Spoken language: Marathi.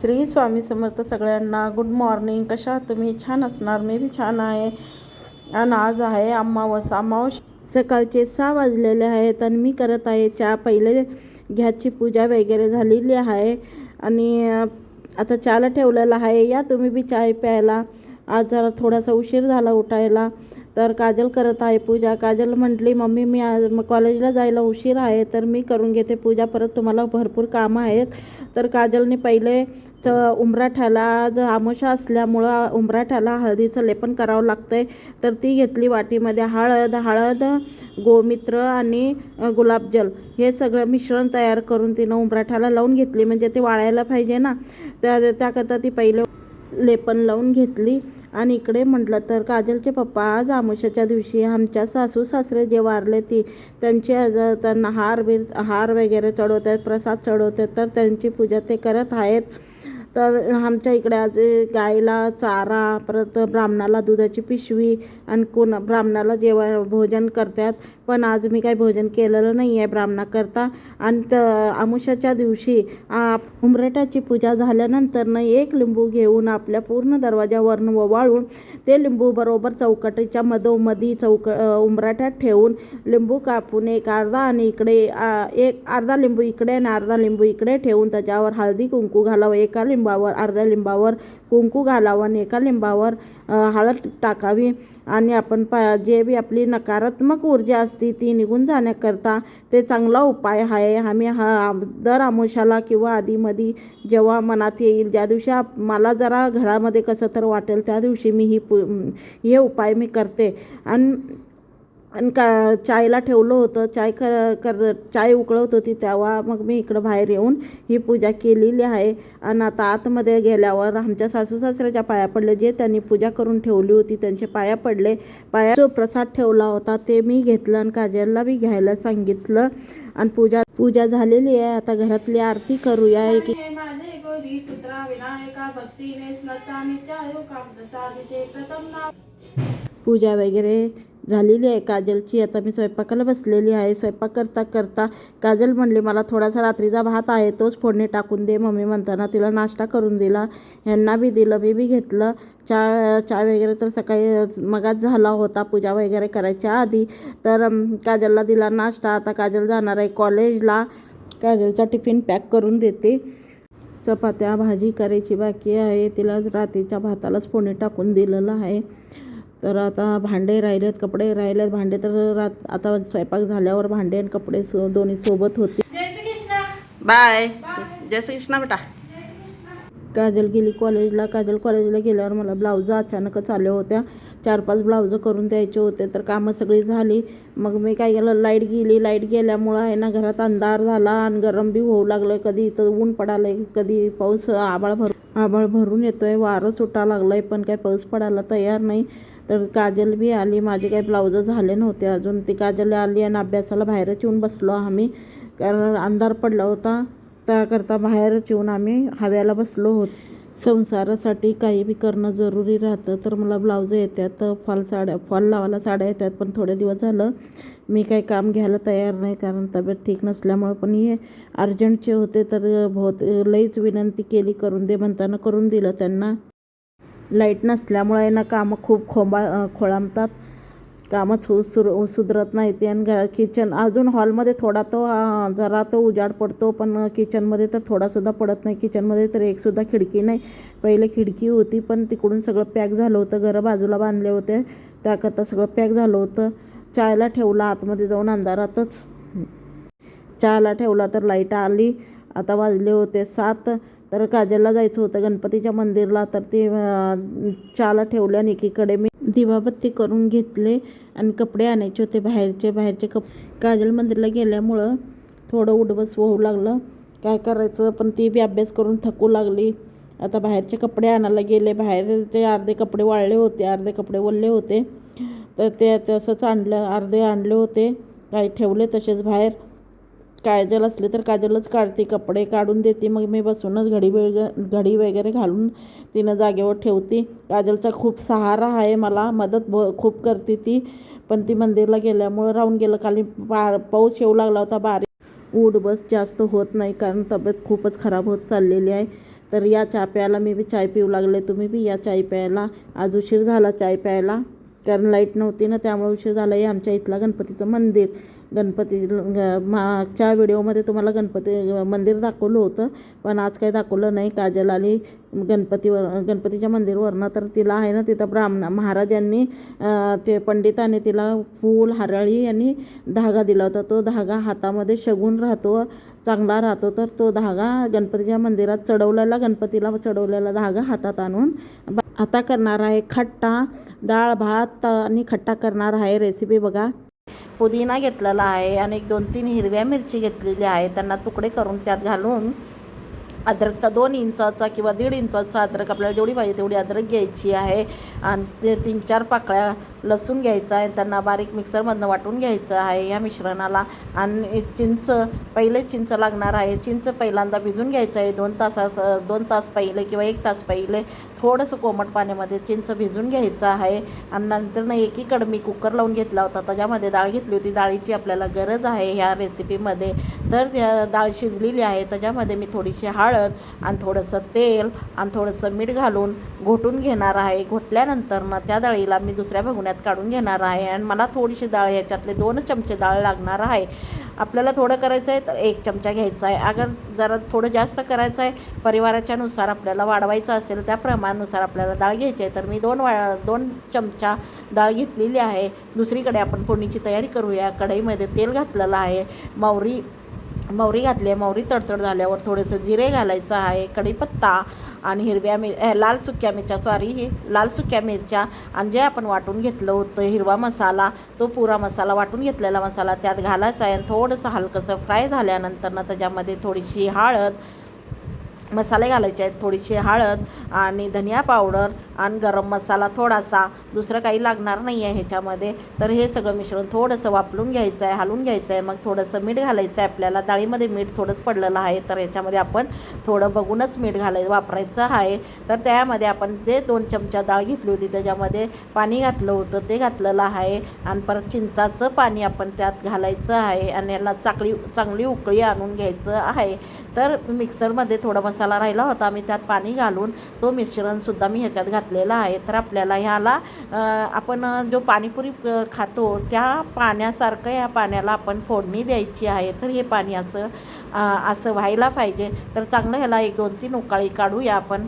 श्री स्वामी समर्थ सगळ्यांना गुड मॉर्निंग कशा तुम्ही? छान असणार. मी बी छान आहे. आणि आज आहे अमावस अमावस सकाळचे सहा वाजलेले आहेत आणि मी करत आहे चहा. पहिले घ्याची पूजा वगैरे झालेली आहे. आणि आता चहाला ठेवलेला आहे. या तुम्ही बी चाय प्यायला. आज जरा थोडासा उशीर झाला उठायला. तर काजल करत आहे पूजा. काजल म्हटली मम्मी मी आज कॉलेजला जायला उशीर आहे तर मी करून घेते पूजा. परत तुम्हाला भरपूर कामं आहेत. तर काजलने पहिले च उंबराठ्याला आज आमोशा असल्यामुळं उमराठ्याला हळदीचं लेपन करावं लागतंय. तर ती घेतली वाटीमध्ये हळद हळद गोमित्र आणि गुलाबजल. हे सगळं मिश्रण तयार करून तिनं उमराठ्याला लावून घेतली. म्हणजे ते वाळायला पाहिजे ना. त्या त्याकरता ती पहिले लेपन लावून घेतली. आणि इकडे म्हटलं तर काजलचे पप्पा आज आमुष्याच्या दिवशी आमच्या सासू सासरे जे वारले ती त्यांचे त्यांना हार बीर हार वगैरे चढवतात प्रसाद चढवतात तर त्यांची पूजा ते करत आहेत. तर आमच्या इकडे आज गायला चारा परत ब्राह्मणाला दुधाची पिशवी आणि कोण ब्राह्मणाला जेवण भोजन करतात. पण आज मी काही भोजन केलेलं नाही आहे ब्राह्मणाकरता. आणि त आमुष्याच्या दिवशी आ, पूजा झाल्यानंतर न एक लिंबू घेऊन आपल्या पूर्ण दरवाजावरनं ओवाळून ते लिंबू बरोबर चौकटीच्या मधोमधी चौक उमराठ्यात ठेवून लिंबू कापून एक अर्धा आणि इकडे एक अर्धा लिंबू इकडे आणि अर्धा लिंबू इकडे ठेवून त्याच्यावर हळदी कुंकू घालावं. एका लिंबावर अर्ध्या लिंबावर कुंकू घालावं आणि एका लिंबावर हळद टाकावी आणि आपण पा जे बी आपली नकारात्मक ऊर्जा असते ती निघून जाण्याकरता ते चांगला उपाय आहे. आम्ही हा दर आमोशाला किंवा आधीमध्ये जेव्हा मनात येईल ज्या दिवशी मला जरा घरामध्ये कसं तर वाटेल त्या दिवशी मी ही पु हे उपाय मी करते. आणि आणि का चायला ठेवलं होतं चाय कर कर चाय उकळत होती तेव्हा मग मी इकडं बाहेर येऊन ही पूजा केलेली आहे. आणि आता आतमध्ये गेल्यावर आमच्या सासू सासऱ्याच्या पाया पडले जे त्यांनी पूजा करून ठेवली होती त्यांचे पाया पडले. पाया जो प्रसाद ठेवला होता ते मी घेतलं आणि काजलला बी घ्यायला सांगितलं. आणि पूजा पूजा झालेली आहे. आता घरातली आरती करूया. एक नाव. पूजा वगैरे झालेली आहे काजलची. आता मी स्वयंपाकाला बसलेली आहे. स्वयंपाक करता करता काजल म्हणले मला थोडासा रात्रीचा भात आहे तोच फोडणी टाकून दे. मम्मी म्हणताना तिला नाश्ता करून दिला. ह्यांना बी दिलं मी बी घेतलं. चहा चहा वगैरे तर सकाळी मगाच झाला होता. पूजा वगैरे करायच्या आधी. तर काजलला दिला नाश्ता. आता काजल जाणार आहे कॉलेजला. काजलचा टिफिन पॅक करून देते. चपात्या भाजी करायची बाकी आहे. तिला रात्रीच्या भातालाच फोडणी टाकून दिलेलं आहे. तर आता भांडे राहिलेत कपडे राहिलेत. भांडे तर रात आता स्वयंपाक झाल्यावर भांडे आणि कपडे सो दोन्ही सोबत होते. बाय. जय श्री कृष्णा बेटा काजल गेली कॉलेजला. काजल कॉलेजला गेल्यावर मला ब्लाऊज अचानकच आल्या होत्या. चार पाच ब्लाऊजं करून द्यायचे होते तर कामं सगळी झाली. मग मी काय केलं लाइट गेली. लाइट गेल्यामुळं आहे ना घरात अंधार झाला आणि गरम बी होऊ लागलं. कधी इथं ऊन पडालंय कधी पाऊस आबाळ भर आबाळ भरून येतोय. वारं सुटा लागलंय पण काय पाऊस पडायला तयार नाही. तर काजल बी आली. माझे काही ब्लाऊजं झाले नव्हते अजून. ती काजल आली आणि अभ्यासाला बाहेरच येऊन बसलो आम्ही. कारण अंधार पडला होता. त्याकरता बाहेरच येऊन आम्ही हव्याला बसलो होत. संसारासाठी काही बी करणं जरुरी राहतं. तर मला ब्लाऊज येतात फॉल साड्या फॉल लावायला साड्या येतात पण थोडे दिवस झालं मी काही काम घ्यायला तयार नाही. कारण तब्येत ठीक नसल्यामुळं पण हे अर्जंटचे होते. तर बहुत लईच विनंती केली करून दे म्हणताना करून दिलं त्यांना. लाइट नसल्यामुळे ना कामं खूप खोंबा खोळंबतात. कामच सु सुर सुधरत नाही ते आणि घरा किचन अजून हॉलमध्ये थोडा तो जरा तो उजाड पडतो पण किचनमध्ये तर थोडासुद्धा पडत नाही. किचनमध्ये तर एकसुद्धा खिडकी नाही. पहिले खिडकी होती पण तिकडून सगळं पॅक झालं होतं. घरं बाजूला बांधले होते. त्याकरता सगळं पॅक झालं होतं. चायला ठेवला आतमध्ये जाऊन अंधारातच. चहाला ठेवला तर लाइट आली. आता वाजले होते सात तर काजलला जायचं होतं गणपतीच्या मंदिरला. तर ते चाला चहाला आणि एकीकडे मी दिवाबत्ती करून घेतले आणि कपडे आणायचे होते बाहेरचे बाहेरचे कप काजल मंदिरला गेल्यामुळं थोडं उडबस होऊ लागलं. काय करायचं? पण ती बी अभ्यास करून थकू लागली. आता बाहेरचे कपडे आणायला गेले. बाहेरचे अर्धे कपडे वाळले होते अर्धे कपडे ओलले होते. तर ते तसंच आणलं अर्धे आणले होते. काही ठेवले तसेच बाहेर. काजल असले तर काजलच काढते. कपडे काढून देते. मग मी बसूनच घडी वेग घडी वगैरे घालून तिनं जागेवर ठेवते. काजलचा खूप सहारा आहे मला. मदत ब खूप करते ती. पण ती मंदिरला गेल्यामुळं राहून गेलं. खाली पा पाऊस येऊ लागला होता. बारीक ऊड बस जास्त होत नाही. कारण तब्येत खूपच खराब होत चाललेली आहे. तर या चहा प्यायला मी बी चाय पिऊ लागले. तुम्ही बी या चाय प्यायला. आज उशीर झाला चाय प्यायला. कारण लाइट नव्हती ना त्यामुळे उशीर झाला आहे आमच्या इथला गणपतीचं मंदिर. गणपती ग- मागच्या व्हिडिओमध्ये तुम्हाला गणपती मंदिर दाखवलं होतं पण आज काही दाखवलं नाही. काजल आली गणपतीवर गणपतीच्या मंदिरवरनं तर तिला आहे ना तिथं ब्राह्मण महाराजांनी ते पंडिताने तिला फूल हरळी आणि धागा दिला होता. तो धागा हातामध्ये शगून राहतो चांगला राहतो तर तो धागा गणपतीच्या मंदिरात चढवलेला गणपतीला चढवलेला धागा हातात आणून बा आता करणार आहे खट्टा डाळ भात आणि खट्टा करणार आहे रेसिपी बघा. पुदिना घेतलेला आहे आणि एक दोन तीन हिरव्या मिरची घेतलेली आहे. त्यांना तुकडे करून त्यात घालून अद्रकचा दोन इंचाचा किंवा दीड इंचाचा अद्रक आपल्याला जेवढी पाहिजे तेवढी अद्रक घ्यायची आहे. आणि ते तीन चार पाकळ्या लसूण घ्यायचा आहे त्यांना बारीक मिक्सरमधनं वाटून घ्यायचं आहे या मिश्रणाला. आणि चिंच पहिले चिंच लागणार आहे. चिंच पहिल्यांदा भिजून घ्यायचं आहे. दोन तासात दोन तास पहिले किंवा एक तास पहिले थोडंसं कोमट पाण्यामध्ये चिंच भिजून घ्यायचं आहे. आणि नंतर ना एकीकडं मी कुकर लावून घेतला होता. त्याच्यामध्ये डाळ घेतली होती. डाळीची आपल्याला गरज आहे ह्या रेसिपीमध्ये. तर त्या डाळ शिजलेली आहे. त्याच्यामध्ये मी थोडीशी हळद आणि थोडंसं तेल आणि थोडंसं मीठ घालून घोटून घेणार आहे. घोटल्यानंतर मग त्या डाळीला मी दुसऱ्या बघून भगुण्यात काढून घेणार आहे. आणि मला थोडीशी डाळ ह्याच्यातले दोन चमचे डाळ लागणार आहे. आपल्याला थोडं करायचं आहे तर एक चमचा घ्यायचा आहे. अगर जरा थोडं जास्त करायचं आहे परिवाराच्यानुसार आपल्याला वाढवायचं असेल त्या प्रमाणानुसार आपल्याला डाळ घ्यायची आहे. तर मी दोन वा दोन चमचा डाळ घेतलेली आहे. दुसरीकडे आपण फोडणीची तयारी करूया. कढईमध्ये तेल घातलेलं आहे. मोहरी मोहरी घातली आहे. मोहरी तडतड झाल्यावर थोडंसं जिरे घालायचं आहे. कढीपत्ता आणि हिरव्या मिर लाल सुक्या मिरच्या सॉरी ही लाल सुक्या मिरच्या आणि जे आपण वाटून घेतलं होतं हिरवा मसाला तो पुरा मसाला वाटून घेतलेला मसाला त्यात घालायचा आहे आणि थोडंसं हलकंसं फ्राय झाल्यानंतर ना त्याच्यामध्ये थोडीशी हळद मसाले घालायचे आहेत थोडीशी हळद आणि धनिया पावडर आणि गरम मसाला थोडासा. दुसरं काही लागणार नाही आहे ह्याच्यामध्ये. तर हे सगळं मिश्रण थोडंसं वापरून घ्यायचं आहे हलवून घ्यायचं आहे मग थोडंसं मीठ घालायचं आहे आपल्याला. डाळीमध्ये मीठ थोडंच पडलेलं आहे तर ह्याच्यामध्ये आपण थोडं बघूनच मीठ घालाय वापरायचं आहे. तर त्यामध्ये आपण जे दोन चमचा डाळ घेतली होती त्याच्यामध्ये पाणी घातलं होतं ते घातलेलं आहे. आणि परत चिंचाचं पाणी आपण त्यात घालायचं आहे. आणि याला चाकळी चांगली उकळी आणून घ्यायचं आहे. तर मिक्सरमध्ये थोडा मसाला राहिला होता मी त्यात पाणी घालून तो मिश्रणसुद्धा मी ह्याच्यात घातलेला आहे. तर आपल्याला ह्याला आपण जो पाणीपुरी खातो त्या पाण्यासारखं या पाण्याला आपण फोडणी द्यायची आहे. तर हे पाणी असं असं व्हायला पाहिजे. तर चांगलं ह्याला एक दोन तीन उकाळी काढूया आपण.